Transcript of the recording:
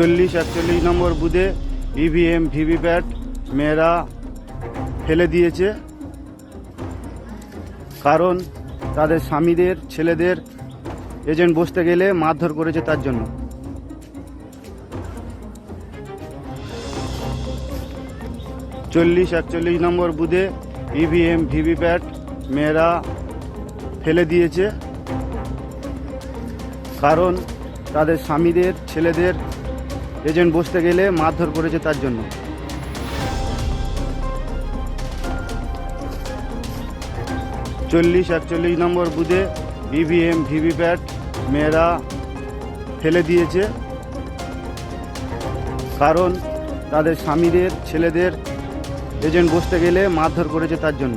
চল্লিশ, একচল্লিশ নম্বর বুথে ইভিএম ভিভিপ্যাট মেয়েরা ফেলে দিয়েছে। কারণ তাদের স্বামীদের, ছেলেদের এজেন্ট বসতে গেলে মারধর করেছে তার জন্য। চল্লিশ, একচল্লিশ নম্বর বুথে ইভিএম ভিভিপ্যাট মেয়েরা ফেলে দিয়েছে। কারণ তাদের স্বামীদের, ছেলেদের এজেন্ট বসতে গেলে মারধর করেছে তার জন্য। চল্লিশ একচল্লিশ নম্বর বুথে ইভিএম ভিভিপ্যাট মেয়েরা ফেলে দিয়েছে। কারণ তাদের স্বামীদের, ছেলেদের এজেন্ট বসতে গেলে মারধর করেছে তার জন্য।